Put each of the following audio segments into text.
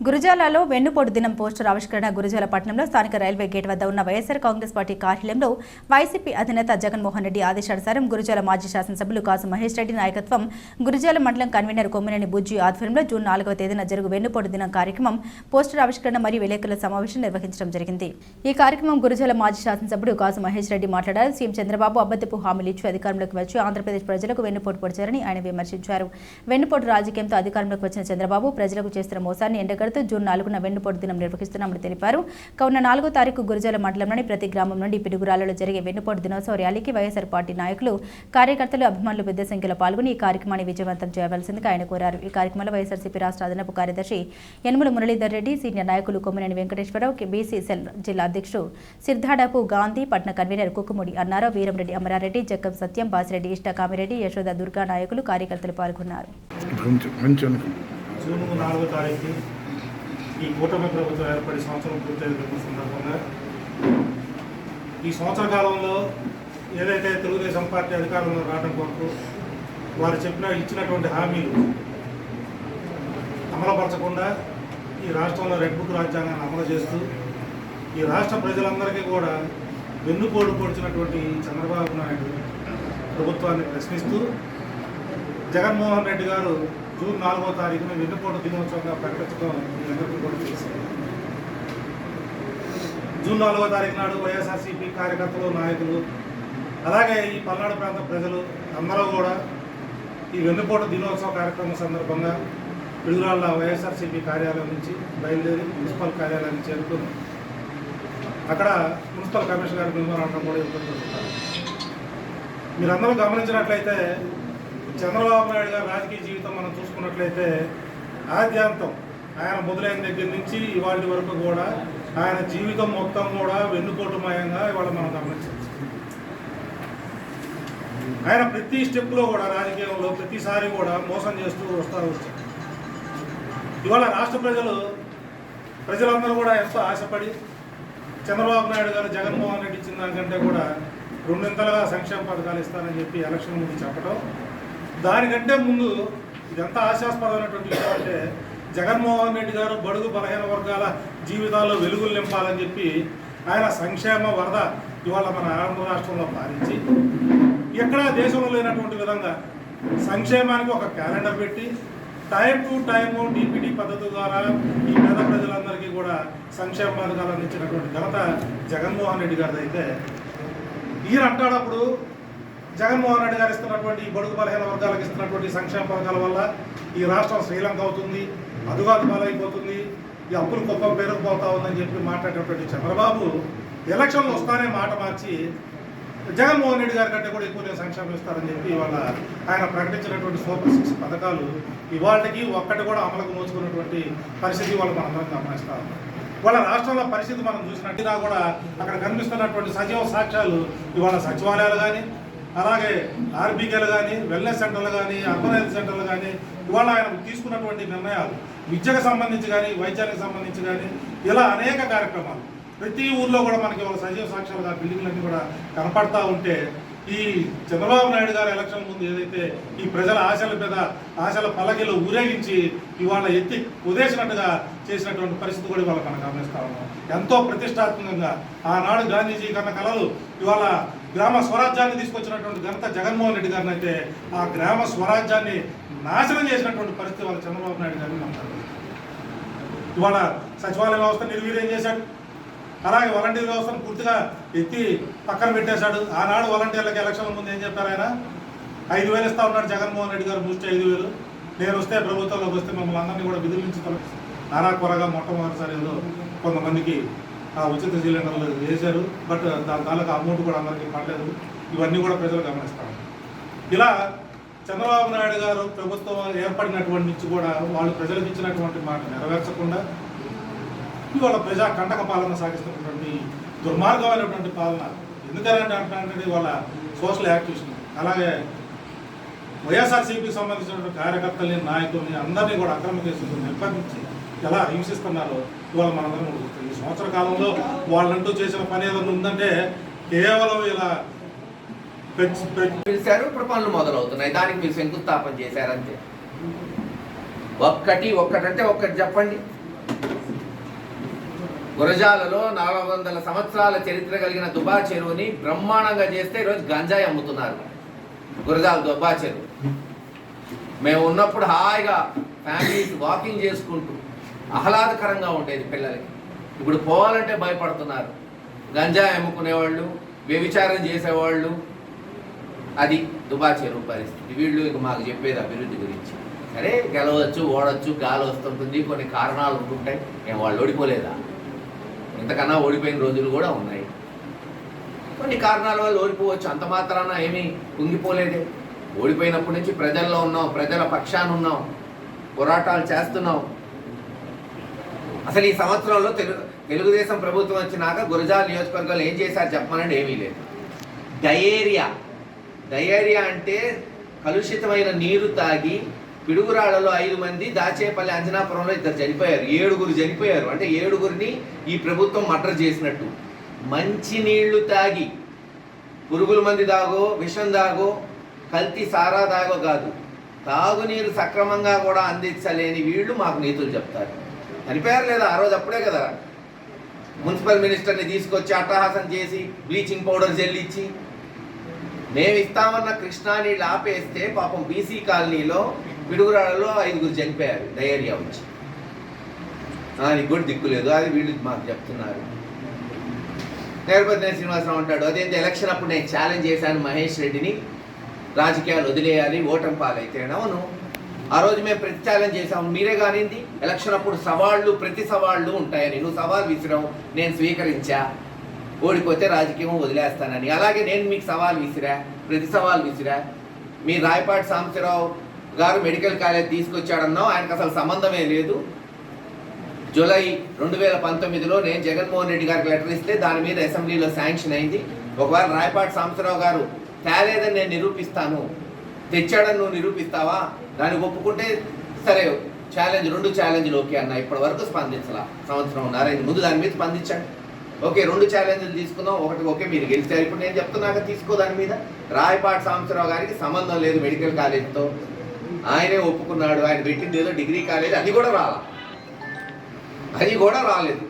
గురజాలలో వెన్నుపోటు దినం పోస్టర్ ఆవిష్కరణ గురజాల పట్టణంలో స్థానిక రైల్వే గేట్ వద్ద ఉన్న వైఎస్సార్ కాంగ్రెస్ పార్టీ కార్యాలయంలో వైసీపీ అధినేత జగన్మోహన్ రెడ్డి ఆదేశానుసారం గురజాల మాజీ శాసనసభ్యులు కాసు మహేష్ రెడ్డి నాయకత్వం గురజాల మండలం కన్వీనర్ కొమ్మినేని బుజ్జి ఆధ్వర్యంలో జూన్ నాలుగవ తేదీన జరుగు వెన్నుపోటు దినం కార్యక్రమం పోస్టర్ ఆవిష్కరణ మరియు విలేకరుల సమావేశం నిర్వహించడం జరిగింది. ఈ కార్యక్రమం గురజాల మాజీ శాసనసభ్యుడు కాసు మహేష్ రెడ్డి మాట్లాడారు. సీఎం చంద్రబాబు అబద్దపు హామీలు ఇచ్చి అధికారంలోకి వచ్చి ఆంధ్రప్రదేశ్ ప్రజలకు వెన్నుపోటు పొడిచారని ఆయన విమర్శించారు. వెన్నుపోటు రాజకీయంతో అధికారంలోకి వచ్చిన చంద్రబాబు ప్రజలకు చేస్తున్న మోసాన్ని ఎండగడుతూ జూన్ నాలుగున వెన్నుపోటు దినం నిర్వహిస్తున్నామని తెలిపారు. కావున నాలుగో తారీఖు గురజాల మండలంలోని ప్రతి గ్రామం నుండి పిడుగురాలలో జరిగే వెన్నుపోటు దినోత్సవ ర్యాలీకి వైఎస్ఆర్ పార్టీ నాయకులు కార్యకర్తలు అభిమానులు పెద్ద సంఖ్యలో పాల్గొని ఈ కార్యక్రమాన్ని విజయవంతం చేయవలసిందిగా ఆయన కోరారు. ఈ కార్యక్రమంలో వైఎస్ఆర్సీపీ రాష్ట్ర అదనపు కార్యదర్శి యనుమల మురళీధర్ రెడ్డి సీనియర్ నాయకులు కొమ్మినేని వెంకటేశ్వరరావు బీసీ సెల్ జిల్లా అధ్యక్షుడు సిద్ధాడపు గాంధీ పట్న కన్వీనర్ కుక్కుముడి అన్నారావు వీరంరెడ్డి అమరారెడ్డి జక్కం సత్యం బాసిరెడ్డి ఇష్ట కామిరెడ్డి యశోద దుర్గా నాయకులు కార్యకర్తలు పాల్గొన్నారు కొంచెం కొంచెం జూన్ నాలుగో తారీఖు ఈ కూటమి ప్రభుత్వం ఏర్పడి సంవత్సరం పూర్తయిన సందర్భంగా ఈ సంవత్సర కాలంలో ఏదైతే తెలుగుదేశం పార్టీ అధికారంలో రావడం కొరకు వారు చెప్పిన ఇచ్చినటువంటి హామీలు అమలుపరచకుండా ఈ రాష్ట్రంలో రెడ్ బుక్ రాజ్యాంగాన్ని అమలు చేస్తూ ఈ రాష్ట్ర ప్రజలందరికీ కూడా వెన్నుపోటు పొడిచినటువంటి చంద్రబాబు నాయుడు ప్రభుత్వాన్ని ప్రశ్నిస్తూ జగన్మోహన్ రెడ్డి గారు జూన్ నాలుగో తారీఖున వెన్నుపోటు దినోత్సవంగా ప్రకటించడం మీ కూడా తెలిసింది జూన్ నాలుగో తారీఖు నాడు వైఎస్ఆర్సీపీ కార్యకర్తలు నాయకులు అలాగే ఈ పల్నాడు ప్రాంత ప్రజలు అందరూ కూడా ఈ వెన్నుపోటు దినోత్సవ కార్యక్రమం సందర్భంగా పిడుగురాళ్ళ వైఎస్ఆర్సీపీ కార్యాలయం నుంచి బయలుదేరి మున్సిపల్ కార్యాలయానికి చేరుకుని అక్కడ మున్సిపల్ కమిషనర్ గారి మెమోరాండం కూడా ఇవ్వడం జరుగుతుంది మీరందరూ గమనించినట్లయితే చంద్రబాబు నాయుడు గారి రాజకీయ జీవితం మనం చూసుకున్నట్లయితే ఆద్యాంతం. ఆయన మొదలైన దగ్గర నుంచి ఇవాళ వరకు కూడా ఆయన జీవితం మొత్తం కూడా వెన్నుకోటమయంగా ఇవాళ మనం గమనించవచ్చు. ఆయన ప్రతి స్టెప్లో కూడా రాజకీయంలో ప్రతిసారి కూడా మోసం చేస్తూ వస్తూ వచ్చారు ఇవాళ రాష్ట్ర ప్రజలు ప్రజలందరూ కూడా ఎంతో ఆశపడి చంద్రబాబు నాయుడు గారు జగన్మోహన్ రెడ్డి ఇచ్చిన దానికంటే కూడా రెండింతలుగా సంక్షేమ పథకాలు ఇస్తానని చెప్పి ఎలక్షన్ ముందు చెప్పడం దానికంటే ముందు ఇదంతా ఆశాస్పదమైనటువంటి విషయం అంటే జగన్మోహన్ రెడ్డి గారు బడుగు బలహీన వర్గాల జీవితాల్లో వెలుగులు నింపాలని చెప్పి ఆయన సంక్షేమ వరద ఇవాళ మన ఆంధ్ర రాష్ట్రంలో పాలించి ఎక్కడా దేశంలో లేనటువంటి విధంగా సంక్షేమానికి ఒక క్యాలెండర్ పెట్టి టైం టు టైము డిపిడి పద్ధతి ద్వారా ఈ పేద ప్రజలందరికీ కూడా సంక్షేమ పథకాలు అందించినటువంటి ఘనత జగన్మోహన్ రెడ్డి గారిది అయితే ఈయన అంటాడప్పుడు జగన్మోహన్ రెడ్డి గారు ఇస్తున్నటువంటి ఈ బడుగు బలహీన వర్గాలకు ఇస్తున్నటువంటి సంక్షేమ పథకాల వల్ల ఈ రాష్ట్రం శ్రీలంక అవుతుంది అదుగాదు పాలైపోతుంది ఈ అప్పులు కుప్పం పేరుకుపోతా ఉందని చెప్పి మాట్లాడేటటువంటి చంద్రబాబు ఎలక్షన్లు వస్తానే మాట మార్చి జగన్మోహన్ రెడ్డి గారి కంటే కూడా ఎక్కువ నేను సంక్షేమం ఇస్తారని చెప్పి ఇవాళ ఆయన ప్రకటించినటువంటి సూపర్ సిక్స్ పథకాలు ఇవాళకి ఒక్కటి కూడా అమలుకు నోచుకున్నటువంటి పరిస్థితి వాళ్ళు మనందరం గమనిస్తా ఇవాళ వాళ్ళ రాష్ట్రంలో పరిస్థితి మనం చూసినట్టుగా కూడా అక్కడ కనిపిస్తున్నటువంటి సజీవ సాక్ష్యాలు ఇవాళ సచివాలయాలు కానీ అలాగే ఆర్బీకేలు కానీ వెల్నెస్ సెంటర్లు కానీ అర్బన్ హెల్త్ సెంటర్లు కానీ ఇవాళ ఆయన తీసుకున్నటువంటి నిర్ణయాలు విద్యకు సంబంధించి కానీ వైద్యానికి సంబంధించి కానీ ఇలా అనేక కార్యక్రమాలు. ప్రతి ఊర్లో కూడా మనకి ఒక సజీవ సాక్ష్యాలుగా బిల్డింగ్లన్నీ కూడా కనపడతా ఉంటే ఈ చంద్రబాబు నాయుడు గారు ఎలక్షన్ ముందు ఏదైతే ఈ ప్రజల ఆశల మీద ఆశల పల్లకిలో ఊరేగించి ఇవాళ ఎత్తి కుదేసినట్టుగా చేసినటువంటి పరిస్థితి కూడా ఇవాళ మనం గమనిస్తా ఉన్నాం. ఎంతో ప్రతిష్టాత్మకంగా ఆనాడు గాంధీజీ కన్న కళలు ఇవాళ గ్రామ స్వరాజ్యాన్ని తీసుకొచ్చినటువంటి ఘనత జగన్మోహన్ రెడ్డి గారిని అయితే ఆ గ్రామ స్వరాజ్యాన్ని నాశనం చేసినటువంటి పరిస్థితి వాళ్ళ చంద్రబాబు నాయుడు గారిని మనం ఇవాళ సచివాలయ వ్యవస్థ నిర్వీర్యం చేశాడు. అలాగే వాలంటీర్ వ్యవస్థను పూర్తిగా ఎత్తి పక్కన పెట్టేశాడు. ఆనాడు వాలంటీర్లకు ఎలక్షన్ ముందు ఏం చెప్పారు ఆయన? ఐదు వేలు ఇస్తా ఉన్నాడు జగన్మోహన్ రెడ్డి గారు బూస్ట్ ఐదు వేలు. నేను వస్తే ప్రభుత్వంలోకి వస్తే మమ్మల్ని అందరినీ కూడా విధుల నుంచి తొలగి నారా కొరగా మొట్టమొదటిసారి ఏదో కొంతమందికి ఉచిత సిలిండర్లు వేశారు బట్ దాని తాలూకు అమౌంట్ కూడా అందరికీ పడలేదు. ఇవన్నీ కూడా ప్రజలు గమనిస్తారు. ఇలా చంద్రబాబు నాయుడు గారు ప్రభుత్వం ఏర్పడినటువంటి నుంచి కూడా వాళ్ళు ప్రజలకు ఇచ్చినటువంటి మాట నెరవేర్చకుండా ఇవాళ ప్రజా కంటక పాలన సాగిస్తున్నటువంటి దుర్మార్గమైనటువంటి పాలన. ఎందుకంటే అంటే వాళ్ళ సోషల్ యాక్టివిషన్ అలాగే వైఎస్ఆర్సీపీకి సంబంధించినటువంటి కార్యకర్తల్ని నాయకుల్ని అందరినీ కూడా అక్రమ కేసులు నిర్బంధించి ఎలా హింసిస్తున్నారో ఇవాళ మనందరం కూడా ఈ సంవత్సర కాలంలో వాళ్ళంటూ చేసిన పని ఏదైనా ఉందంటే కేవలం ఇలా పిలిచారు ఇప్పుడు పనులు మొదలవుతున్నాయి. దానికి మీరు శంకుస్థాపన చేశారంతే ఒక్కటి ఒక్కటంటే ఒక్కటి చెప్పండి. గురజాలలో నాలుగు వందల సంవత్సరాల చరిత్ర కలిగిన దుబా చెరువుని బ్రహ్మాండంగా చేస్తే ఈరోజు గంజాయి అమ్ముతున్నారు. గురజాల దుబ్బా చెరువు మేము ఉన్నప్పుడు హాయిగా ఫ్యామిలీస్ వాకింగ్ చేసుకుంటూ ఆహ్లాదకరంగా ఉండేది పిల్లలకి. ఇప్పుడు పోవాలంటే భయపడుతున్నారు. గంజా అమ్ముకునేవాళ్ళు వ్యభిచారం చేసేవాళ్ళు. అది దుబా చెరువు పరిస్థితి. వీళ్ళు ఇక మాకు చెప్పేది అభివృద్ధి గురించి. సరే గెలవచ్చు ఓడవచ్చు గాలి వస్తుంటుంది కొన్ని కారణాలు ఉంటుంటాయి. మేము వాళ్ళు ఓడిపోలేదా? ఇంతకన్నా ఓడిపోయిన రోజులు కూడా ఉన్నాయి. కొన్ని కారణాల వల్ల ఓడిపోవచ్చు. అంత మాత్రాన ఏమీ కుంగిపోలేదే. ఓడిపోయినప్పటి నుంచి ప్రజల్లో ఉన్నాం ప్రజల పక్షాన ఉన్నాం పోరాటాలు చేస్తున్నాం అసలు ఈ సంవత్సరంలో తెలుగు తెలుగుదేశం ప్రభుత్వం వచ్చినాక గురజాల నియోజకవర్గాలు ఏం చేశారు చెప్పమనండి ఏమీ లేదు. డయేరియా. డయేరియా అంటే కలుషితమైన నీరు తాగి పిడుగురాళ్ళలో ఐదు మంది దాచేపల్లి అంజనాపురంలో ఇద్దరు చనిపోయారు. ఏడుగురు చనిపోయారు. అంటే ఏడుగురిని ఈ ప్రభుత్వం మర్డర్ చేసినట్టు. మంచి నీళ్ళు తాగి పురుగుల మంది దాగో విషం దాగో కల్తీ సారా దాగో కాదు. తాగునీరు సక్రమంగా కూడా అందించలేని వీళ్ళు మాకు నీతులు చెప్తారు. చనిపోయారు లేదా? ఆ రోజు అప్పుడే కదా. మున్సిపల్ మినిస్టర్ని తీసుకొచ్చి అట్టహాసం చేసి బ్లీచింగ్ పౌడర్ జల్లిచ్చి మేము ఇస్తామన్న కృష్ణా నీళ్ళు ఆపేస్తే పాపం బీసీ కాలనీలో పిడుగురాళ్ళలో ఐదుగురు చనిపోయారు. డయేరియా వచ్చి. దానికి కూడా దిక్కు లేదు. అది వీళ్ళు మాకు చెప్తున్నారు. నేర్పతి శ్రీనివాసరావు అంటాడు అదేంటి ఎలక్షన్ అప్పుడు నేను ఛాలెంజ్ చేశాను మహేష్ రెడ్డిని రాజకీయాలు వదిలేయాలి ఓటమి పాలైతే అవును. ఆ రోజు మేము ప్రతి ఛాలెంజ్ చేసాము మీరే కానింది ఎలక్షన్ అప్పుడు సవాళ్ళు ప్రతి సవాళ్ళు ఉంటాయని. నువ్వు సవాల్ విసిరావు నేను స్వీకరించా. ఓడిపోతే రాజకీయం వదిలేస్తానని. అలాగే నేను మీకు సవాల్ విసిరా ప్రతి సవాల్ విసిరా. మీ రాయపాటి సాంబశివరావు గారు మెడికల్ కాలేజ్ తీసుకొచ్చాడన్నావు ఆయనకు అసలు సంబంధమే లేదు. జూలై రెండు వేల పంతొమ్మిదిలో నేను జగన్మోహన్ రెడ్డి గారికి లెటర్ ఇస్తే దాని మీద అసెంబ్లీలో శాంక్షన్ అయింది. ఒకవేళ రాయపాటి సాంబశివరావు గారు తేలేదని నేను నిరూపిస్తాను తెచ్చాడని నువ్వు నిరూపిస్తావా? దాన్ని ఒప్పుకుంటే సరే ఛాలెంజ్ రెండు ఛాలెంజ్లు ఓకే అన్న ఇప్పటి వరకు స్పందించాల. సంవత్సరం ఉన్నారైంది ముందు దాని మీద స్పందించండి. ఓకే రెండు ఛాలెంజ్లు తీసుకుందాం ఒకటి ఓకే మీరు గెలిచారు. ఇప్పుడు నేను చెప్తున్నాక తీసుకో దాని మీద. రాయపాటి సాంబశివరావు గారికి సంబంధం లేదు మెడికల్ కాలేజ్తో. ఆయనే ఒప్పుకున్నాడు ఆయన పెట్టింది ఏదో డిగ్రీ కాలేజ్ అది కూడా రాలా. అది కూడా రాలేదు.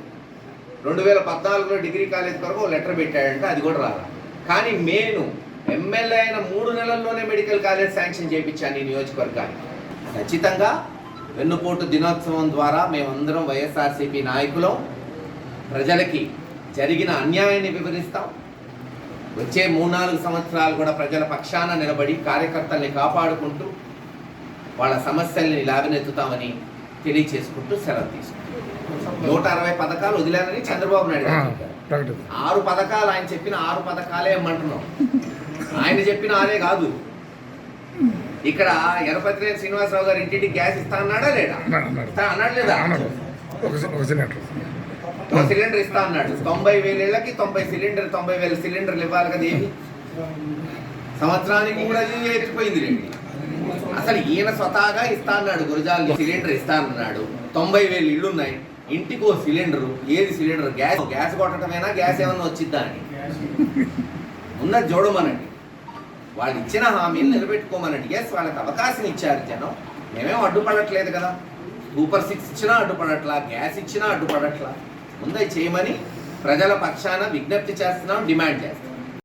రెండు వేల పద్నాలుగులో డిగ్రీ కాలేజ్ వరకు లెటర్ పెట్టాడంటే అది కూడా రాలా. కానీ నేను ఎమ్మెల్యే అయిన మూడు నెలల్లోనే మెడికల్ కాలేజ్ శాంక్షన్ చేయించాను ఈ నియోజకవర్గానికి. ఖచ్చితంగా వెన్నుపోటు దినోత్సవం ద్వారా మేమందరం వైఎస్ఆర్సీపీ నాయకులం. ప్రజలకి జరిగిన అన్యాయాన్ని వివరిస్తాం. వచ్చే మూడు నాలుగు సంవత్సరాలు కూడా ప్రజల పక్షాన నిలబడి కార్యకర్తల్ని కాపాడుకుంటూ వాళ్ళ సమస్యల్ని లాభనెత్తుతామని తెలియచేసుకుంటూ సెలవు తీసుకుంటాం నూట అరవై పథకాలు వదిలారని చంద్రబాబు నాయుడు గారు చెప్పారు. ప్రకటిత ఆరు పథకాలు ఆయన చెప్పిన ఆరు పథకాలే ఇమ్మంటున్నాం ఆయన చెప్పిన ఆరే కాదు. ఇక్కడ ఎరపతిరేని శ్రీనివాసరావు గారు ఇంటింటి గ్యాస్ ఇస్తా అన్నాడా లేడా అన్నాడు, అన్నాడు. ఇస్తా అన్నాడు లేదా. ఒక సిలిండర్. ఇస్తా అన్నాడు. తొంభై వేల ఇళ్ళకి తొంభై సిలిండర్ తొంభై వేల సిలిండర్లు ఇవ్వాలి కదా ఏమి? సంవత్సరానికి కూడా అది ఎత్తిపోయింది రండి అసలు ఈయన స్వతహాగా ఇస్తా అన్నాడు గురజాల సిలిండర్ ఇస్తా అన్నాడు. తొంభై వేలు ఇళ్ళు ఉన్నాయి ఇంటికి ఓ సిలిండర్ ఏది సిలిండర్? గ్యాస్ గ్యాస్ కొట్టడమేనా గ్యాస్ ఏమన్నా వచ్చిద్దా అని. ఉన్నది చూడమనండి. వాళ్ళు ఇచ్చిన హామీని నిలబెట్టుకోమనండి. ఎస్ వాళ్ళకి అవకాశం ఇచ్చారు జనం. మేమేం అడ్డుపడట్లేదు కదా. సూపర్ సిక్స్ ఇచ్చినా అడ్డుపడట్లా గ్యాస్ ఇచ్చినా అడ్డుపడట్లా. ముందే చేయమని ప్రజల పక్షాన విజ్ఞప్తి చేస్తున్నాం డిమాండ్ చేస్తాం